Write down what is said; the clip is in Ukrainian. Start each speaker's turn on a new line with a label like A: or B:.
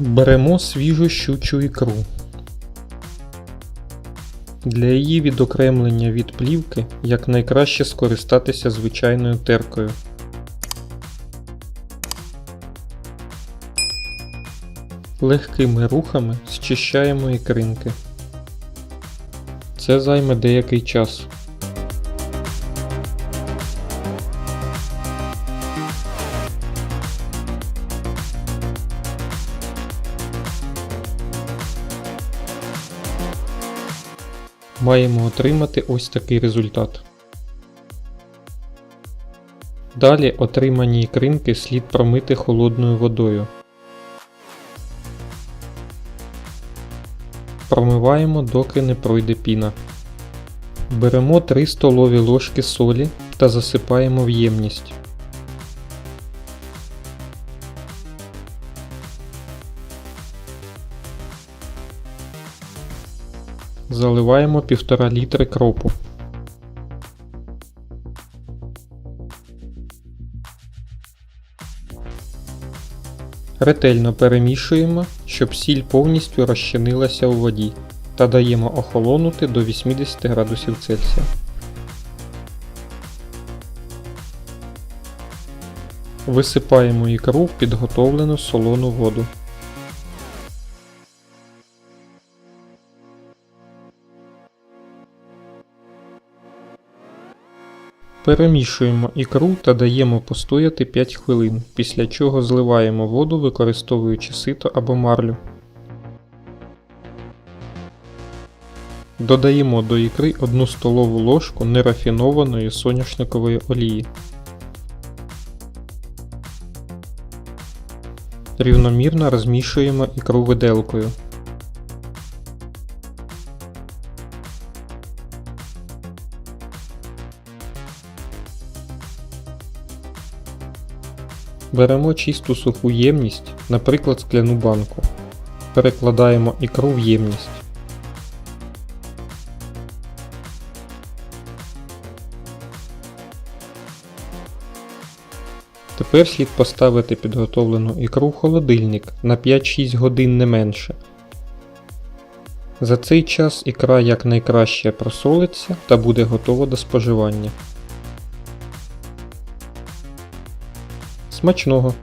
A: Беремо свіжу щучу ікру. Для її відокремлення від плівки якнайкраще скористатися звичайною теркою. Легкими рухами зчищаємо ікринки. Це займе деякий час. Маємо отримати ось такий результат. Далі отримані ікринки слід промити холодною водою. Промиваємо, доки не пройде піна. Беремо 3 столові ложки солі та засипаємо в ємність. Заливаємо 1,5 літри кропу. Ретельно перемішуємо, щоб сіль повністю розчинилася у воді та даємо охолонути до 80 градусів Цельсія. Висипаємо ікру в підготовлену солону воду. Перемішуємо ікру та даємо постояти 5 хвилин, після чого зливаємо воду, використовуючи сито або марлю. Додаємо до ікри 1 столову ложку нерафінованої соняшникової олії. Рівномірно розмішуємо ікру виделкою. Беремо чисту суху ємність, наприклад скляну банку. Перекладаємо ікру в ємність. Тепер слід поставити підготовлену ікру в холодильник на 5-6 годин не менше. За цей час ікра якнайкраще просолиться та буде готова до споживання. Смачного!